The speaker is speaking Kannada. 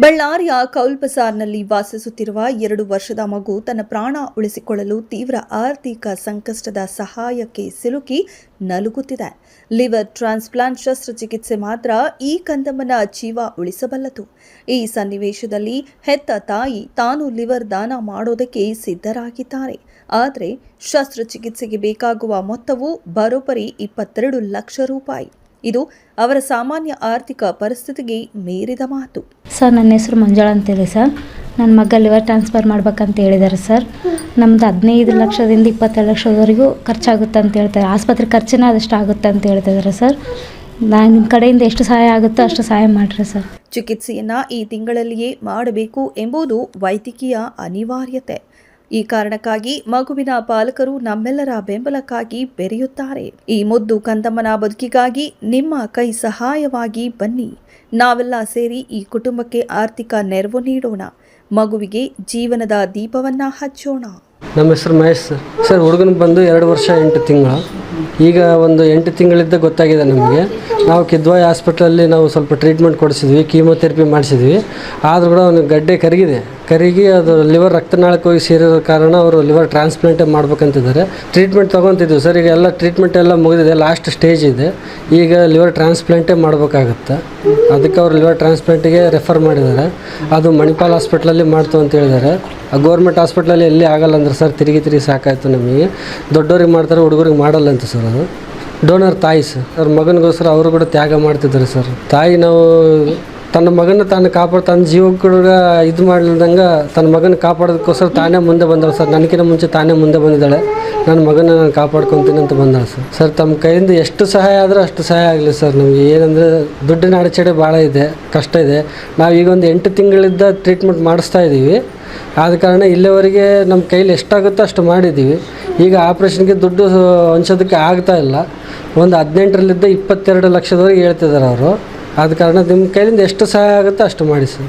ಬಳ್ಳಾರಿಯ ಕೌಲ್ ಬಜಾರ್ನಲ್ಲಿ ವಾಸಿಸುತ್ತಿರುವ ಎರಡು ವರ್ಷದ ಮಗು ತನ್ನ ಪ್ರಾಣ ಉಳಿಸಿಕೊಳ್ಳಲು ತೀವ್ರ ಆರ್ಥಿಕ ಸಂಕಷ್ಟದ ಸಹಾಯಕ್ಕೆ ಸಿಲುಕಿ ನಲುಗುತ್ತಿದೆ. ಲಿವರ್ ಟ್ರಾನ್ಸ್ಪ್ಲಾಂಟ್ ಶಸ್ತ್ರಚಿಕಿತ್ಸೆ ಮಾತ್ರ ಈ ಕಂದಮ್ಮನ ಜೀವ ಉಳಿಸಬಲ್ಲದು. ಈ ಸನ್ನಿವೇಶದಲ್ಲಿ ಹೆತ್ತ ತಾಯಿ ತಾನು ಲಿವರ್ ದಾನ ಮಾಡೋದಕ್ಕೆ ಸಿದ್ಧರಾಗಿದ್ದಾರೆ. ಆದರೆ ಶಸ್ತ್ರಚಿಕಿತ್ಸೆಗೆ ಬೇಕಾಗುವ ಮೊತ್ತವು ಬರೋಬ್ಬರಿ ಇಪ್ಪತ್ತೆರಡು ಲಕ್ಷ ರೂಪಾಯಿ. ಇದು ಅವರ ಸಾಮಾನ್ಯ ಆರ್ಥಿಕ ಪರಿಸ್ಥಿತಿಗೆ ಮೀರಿದ ಮಾತು. ಸರ್, ನನ್ನ ಹೆಸರು ಮಂಜುಳಾ ಅಂತೇಳಿ ಸರ್. ನನ್ನ ಮಗ ಲಿವರ್ ಟ್ರಾನ್ಸ್ಫರ್ ಮಾಡ್ಬೇಕಂತ ಹೇಳಿದ್ದಾರೆ ಸರ್. ನಮ್ದು ಹದಿನೈದು ಲಕ್ಷದಿಂದ ಇಪ್ಪತ್ತೆರಡು ಲಕ್ಷದವರೆಗೂ ಖರ್ಚಾಗುತ್ತೆ ಅಂತ ಹೇಳ್ತಾರೆ. ಆಸ್ಪತ್ರೆ ಖರ್ಚಿನ ಅದಷ್ಟು ಆಗುತ್ತೆ ಅಂತ ಹೇಳ್ತಿದ್ದಾರೆ ಸರ್. ನಾನು ನಿಮ್ಮ ಕಡೆಯಿಂದ ಎಷ್ಟು ಸಹಾಯ ಆಗುತ್ತೋ ಅಷ್ಟು ಸಹಾಯ ಮಾಡಿರಿ ಸರ್. ಚಿಕಿತ್ಸೆಯನ್ನು ಈ ತಿಂಗಳಲ್ಲಿಯೇ ಮಾಡಬೇಕು ಎಂಬುದು ವೈದ್ಯಕೀಯ ಅನಿವಾರ್ಯತೆ. ಈ ಕಾರಣಕ್ಕಾಗಿ ಮಗುವಿನ ಪಾಲಕರು ನಮ್ಮೆಲ್ಲರ ಬೆಂಬಲಕ್ಕಾಗಿ ಬೆರೆಯುತ್ತಾರೆ. ಈ ಮುದ್ದು ಕಂದಮ್ಮನ ಬದುಕಿಗಾಗಿ ನಿಮ್ಮ ಕೈ ಸಹಾಯವಾಗಿ ಬನ್ನಿ. ನಾವೆಲ್ಲ ಸೇರಿ ಈ ಕುಟುಂಬಕ್ಕೆ ಆರ್ಥಿಕ ನೆರವು ನೀಡೋಣ. ಮಗುವಿಗೆ ಜೀವನದ ದೀಪವನ್ನ ಹಚ್ಚೋಣ. ನಮ್ಮ ಹೆಸರು ಮಹೇಶ್ ಸರ್. ಸರ್, ಹುಡುಗನ ಬಂದು ಎರಡು ವರ್ಷ ಎಂಟು ತಿಂಗಳು. ಈಗ ಒಂದು ಎಂಟು ತಿಂಗಳಿದ್ದ ಗೊತ್ತಾಗಿದೆ ನಮಗೆ. ನಾವು ಕಿದ್ವಾಯಿ ಹಾಸ್ಪಿಟ್ಲಲ್ಲಿ ನಾವು ಸ್ವಲ್ಪ ಟ್ರೀಟ್ಮೆಂಟ್ ಕೊಡಿಸಿದ್ವಿ, ಕೀಮೊಥೆರಪಿ ಮಾಡಿಸಿದ್ವಿ. ಆದರೂ ಕೂಡ ಅವನಿಗೆ ಗಡ್ಡೆ ಕರಗಿದೆ. ಕರಗಿ ಅದು ಲಿವರ್ ರಕ್ತನಾಳಕ್ಕೆ ಹೋಗಿ ಸೇರಿರೋ ಕಾರಣ ಅವರು ಲಿವರ್ ಟ್ರಾನ್ಸ್ಪ್ಲಾಂಟೇ ಮಾಡ್ಬೇಕಂತಿದ್ದಾರೆ. ಟ್ರೀಟ್ಮೆಂಟ್ ತೊಗೊತಿದ್ವಿ ಸರ್ ಈಗ ಎಲ್ಲ ಟ್ರೀಟ್ಮೆಂಟ್ ಎಲ್ಲ ಮುಗಿದಿದೆ. ಲಾಸ್ಟ್ ಸ್ಟೇಜ್ ಇದೆ. ಈಗ ಲಿವರ್ ಟ್ರಾನ್ಸ್ಪ್ಲಾಂಟೇ ಮಾಡಬೇಕಾಗತ್ತೆ. ಅದಕ್ಕೆ ಅವರು ಲಿವರ್ ಟ್ರಾನ್ಸ್ಪ್ಲಾಂಟಿಗೆ ರೆಫರ್ ಮಾಡಿದ್ದಾರೆ. ಅದು ಮಣಿಪಾಲ್ ಹಾಸ್ಪಿಟ್ಲಲ್ಲಿ ಮಾಡ್ತು ಅಂತ ಹೇಳಿದ್ದಾರೆ. ಗೌರ್ಮೆಂಟ್ ಹಾಸ್ಪಿಟ್ಲಲ್ಲಿ ಎಲ್ಲಿ ಆಗಲ್ಲ ಅಂದ್ರೆ ಸರ್ ತಿರುಗಿ ತಿರುಗಿ ಸಾಕಾಯಿತು ನಮಗೆ. ದೊಡ್ಡವ್ರಿಗೆ ಮಾಡ್ತಾರೆ, ಹುಡುಗರಿಗೆ ಮಾಡಲ್ಲ ಅಂತ ಸರ್ ಅದು. ಡೋನರ್ ತಾಯಿ ಸರ್ ಅವ್ರ ಮಗನಿಗೋಸ್ಕರ ಅವರು ಕೂಡ ತ್ಯಾಗ ಮಾಡ್ತಿದ್ದಾರೆ ಸರ್ ತಾಯಿ ನಾವು ತನ್ನ ಮಗನ ತಾನು ಕಾಪಾಡ, ತನ್ನ ಜೀವಕ್ಕೆ ಇದು ಮಾಡ್ಲಿಲ್ದಂಗೆ ತನ್ನ ಮಗನ ಕಾಪಾಡೋದಕ್ಕೋಸ್ಕರ ತಾನೇ ಮುಂದೆ ಬಂದಳು ಸರ್. ನನಗಿಂತ ಮುಂಚೆ ತಾನೇ ಮುಂದೆ ಬಂದಿದ್ದಾಳೆ. ನನ್ನ ಮಗನ ನಾನು ಕಾಪಾಡ್ಕೊತೀನಿ ಅಂತ ಬಂದಳು ಸರ್. ಸರ್, ತಮ್ಮ ಕೈಯಿಂದ ಎಷ್ಟು ಸಹಾಯ ಆದರೂ ಅಷ್ಟು ಸಹಾಯ ಆಗಲಿ ಸರ್ ನಮಗೆ. ಏನಂದರೆ ದುಡ್ಡಿನ ಅಡಚಡೆ ಭಾಳ ಇದೆ, ಕಷ್ಟ ಇದೆ. ನಾವು ಈಗ ಒಂದು ಎಂಟು ತಿಂಗಳಿಂದ ಟ್ರೀಟ್ಮೆಂಟ್ ಮಾಡಿಸ್ತಾ ಇದ್ದೀವಿ ಆದ ಕಾರಣ ಇಲ್ಲಿವರೆಗೆ ನಮ್ಮ ಕೈಲಿ ಎಷ್ಟಾಗುತ್ತೋ ಅಷ್ಟು ಮಾಡಿದ್ದೀವಿ ಈಗ ಆಪ್ರೇಷನ್ಗೆ ದುಡ್ಡು ಹೊಂಚೋದಕ್ಕೆ ಆಗ್ತಾ ಇಲ್ಲ. ಒಂದು ಹದಿನೆಂಟರಲ್ಲಿದ್ದ ಇಪ್ಪತ್ತೆರಡು ಲಕ್ಷದವರೆಗೆ ಹೇಳ್ತಿದ್ದಾರೆ ಅವರು. ಆದ ಕಾರಣ ನಿಮ್ಮ ಕೈಲಿಂದ ಎಷ್ಟು ಸಹಾಯ ಆಗುತ್ತೋ ಅಷ್ಟು ಮಾಡಿ ಸರ್.